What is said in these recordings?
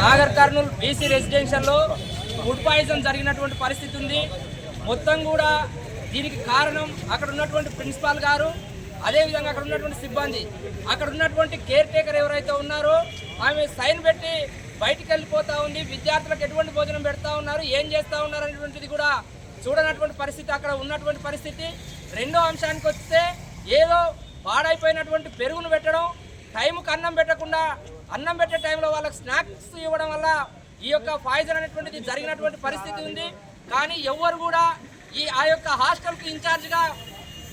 Nagar Kurnool BC రెసిడెన్షియల్లో food poison జరిగినటువంటి పరిస్థితి ఉంది. మొత్తం కూడా దీనికి కారణం అక్కడ ఉన్నటువంటి ప్రిన్సిపాల్ గారు అదేవిధంగా అక్కడ ఉన్నటువంటి సిబ్బంది. అక్కడ ఉన్నటువంటి కేర్ టేకర్ ఎవరైతే ఉన్నారో ఆమె సైన్ పెట్టి బయటికి వెళ్ళిపోతూ ఉంది. విద్యార్థులకు ఎటువంటి భోజనం పెడతా ఉన్నారు ఏం చేస్తూ ఉన్నారు అనేటువంటిది కూడా చూడనటువంటి పరిస్థితి అక్కడ ఉన్నటువంటి పరిస్థితి. రెండో అంశానికి వస్తే ఏదో పాడైపోయినటువంటి పెరుగును పెట్టడం టైంకి అన్నం పెట్టకుండా అన్నం పెట్టే టైంలో వాళ్ళకి స్నాక్స్ ఇవ్వడం వల్ల ఈ యొక్క పాయిజన్ అనేటువంటిది జరిగినటువంటి పరిస్థితి ఉంది. కానీ ఎవ్వరు కూడా ఈ ఆ యొక్క హాస్టల్కి ఇన్ఛార్జ్గా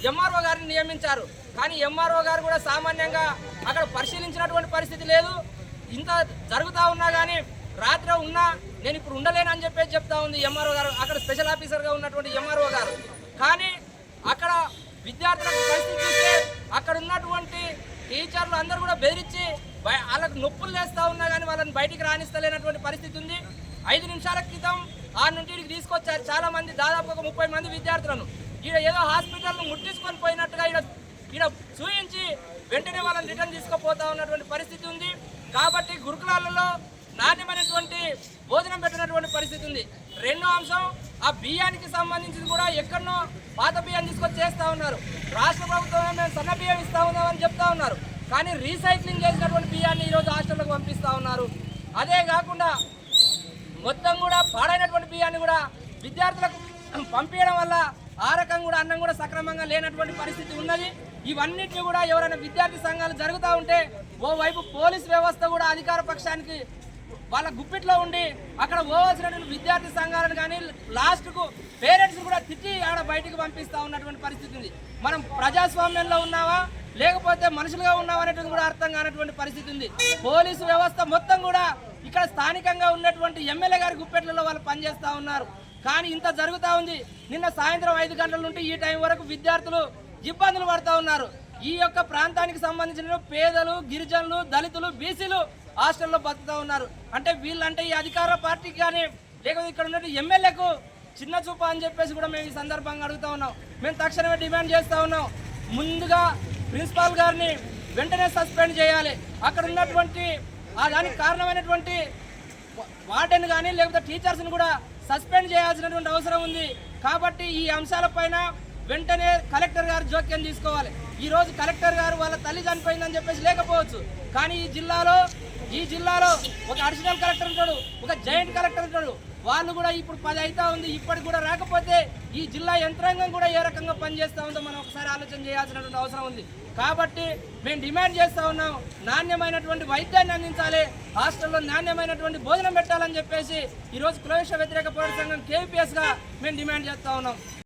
ఎంఆర్ఓ గారిని నియమించారు. కానీ ఎంఆర్ఓ గారు కూడా సామాన్యంగా అక్కడ పరిశీలించినటువంటి పరిస్థితి లేదు. ఇంత జరుగుతూ ఉన్నా కానీ రాత్రి ఉన్నా నేను ఇప్పుడు ఉండలేనని చెప్పేసి చెప్తా ఉంది ఎంఆర్ఓ గారు. అక్కడ స్పెషల్ ఆఫీసర్గా ఉన్నటువంటి ఎంఆర్ఓ గారు. కానీ అక్కడ విద్యార్థులకు పరిస్థితి చూస్తే అక్కడ ఉన్నటువంటి టీచర్లు అందరూ కూడా బెదిరించి వాళ్ళకు నొప్పులు లేస్తూ ఉన్నా కానీ వాళ్ళని బయటికి రాణిస్తలేనటువంటి పరిస్థితి ఉంది. ఐదు నిమిషాల క్రితం ఆరు నుండి తీసుకొచ్చారు చాలా మంది దాదాపు ఒక ముప్పై మంది విద్యార్థులను. ఈడ ఏదో హాస్పిటల్ను ముట్టించుకొని పోయినట్టుగా ఈడ ఈడ చూయించి వెంటనే వాళ్ళని రిటర్న్ తీసుకుపోతా ఉన్నటువంటి పరిస్థితి ఉంది. కాబట్టి గురుకులాలలో నాణ్యమైనటువంటి భోజనం పెట్టినటువంటి పరిస్థితి ఉంది. రెండో అంశం ఆ బియ్యానికి సంబంధించింది కూడా ఎక్కడనో పాత బియ్యం తీసుకొచ్చి చేస్తూ ఉన్నారు. రాష్ట్ర ప్రభుత్వం మేము సన్న బియ్యం ఇస్తూ ఉన్నామని చెప్తా ఉన్నారు. కానీ రీసైక్లింగ్ చేసినటువంటి బియ్యాన్ని ఈరోజు హాస్టల్లోకి పంపిస్తూ ఉన్నారు. అదే కాకుండా మొత్తం కూడా పాడైనటువంటి బియ్యాన్ని కూడా విద్యార్థులకు పంపించడం వల్ల ఆ రకం కూడా అన్నం కూడా సక్రమంగా లేనటువంటి పరిస్థితి ఉన్నది. ఇవన్నిటిని కూడా ఎవరైనా విద్యార్థి సంఘాలు జరుగుతూ ఉంటే ఓవైపు పోలీస్ వ్యవస్థ కూడా అధికార పక్షానికి వాళ్ళ గుప్పిట్లో ఉండి అక్కడ పోవాల్సినటువంటి విద్యార్థి సంఘాలను కానీ లాస్ట్కు పేరెంట్స్ కూడా తిట్టి ఆడ బయటికి పంపిస్తా ఉన్నటువంటి పరిస్థితి ఉంది. మనం ప్రజాస్వామ్యంలో ఉన్నావా? లేకపోతే మనుషులుగా ఉన్నావా అనేటువంటి కూడా అర్థం కానటువంటి పరిస్థితి ఉంది. పోలీసు వ్యవస్థ మొత్తం కూడా ఇక్కడ స్థానికంగా ఉన్నటువంటి ఎమ్మెల్యే గారి గుప్పెట్లలో వాళ్ళు పనిచేస్తూ ఉన్నారు. కానీ ఇంత జరుగుతూ ఉంది. నిన్న సాయంత్రం ఐదు గంటల నుండి ఈ టైం వరకు విద్యార్థులు ఇబ్బందులు పడుతూ ఉన్నారు. ఈ యొక్క ప్రాంతానికి సంబంధించిన పేదలు గిరిజనులు దళితులు బీసీలు హాస్టల్లో బతుకుతూ ఉన్నారు. అంటే వీళ్ళంటే ఈ అధికార పార్టీకి కానీ లేకపోతే ఇక్కడ ఉన్న ఎమ్మెల్యేకు చిన్న చూప అని చెప్పేసి కూడా మేము ఈ సందర్భంగా అడుగుతా ఉన్నాం. మేము తక్షణమే డిమాండ్ చేస్తూ ఉన్నాం. ముందుగా ప్రిన్సిపాల్ గారిని వెంటనే సస్పెండ్ చేయాలి. అక్కడ ఉన్నటువంటి ఆ దానికి కారణమైనటువంటి వార్డెన్ కానీ లేకపోతే టీచర్స్ని కూడా సస్పెండ్ చేయాల్సినటువంటి అవసరం ఉంది. కాబట్టి ఈ అంశాలపైన వెంటనే కలెక్టర్ గారు జోక్యం తీసుకోవాలి. ఈరోజు కలెక్టర్ గారు వాళ్ళ తల్లి చనిపోయిందని చెప్పేసి లేకపోవచ్చు. కానీ ఈ జిల్లాలో ఈ జిల్లాలో ఒక అడిషనల్ కలెక్టర్ ఉంటాడు ఒక జాయింట్ కలెక్టర్ ఉంటాడు. వాళ్ళు కూడా ఇప్పుడు పది అవుతా ఉంది ఇప్పటికి కూడా రాకపోతే ఈ జిల్లా యంత్రాంగం కూడా ఏ రకంగా పనిచేస్తూ ఉందో మనం ఒకసారి ఆలోచన చేయాల్సినటువంటి అవసరం ఉంది. కాబట్టి మేము డిమాండ్ చేస్తూ ఉన్నాం నాణ్యమైనటువంటి వైద్యాన్ని అందించాలి హాస్టల్లో నాణ్యమైనటువంటి భోజనం పెట్టాలని చెప్పేసి ఈరోజు క్లోష వ్యతిరేక పోరాట సంఘం కేపీఎస్గా మేము డిమాండ్ చేస్తూ ఉన్నాం.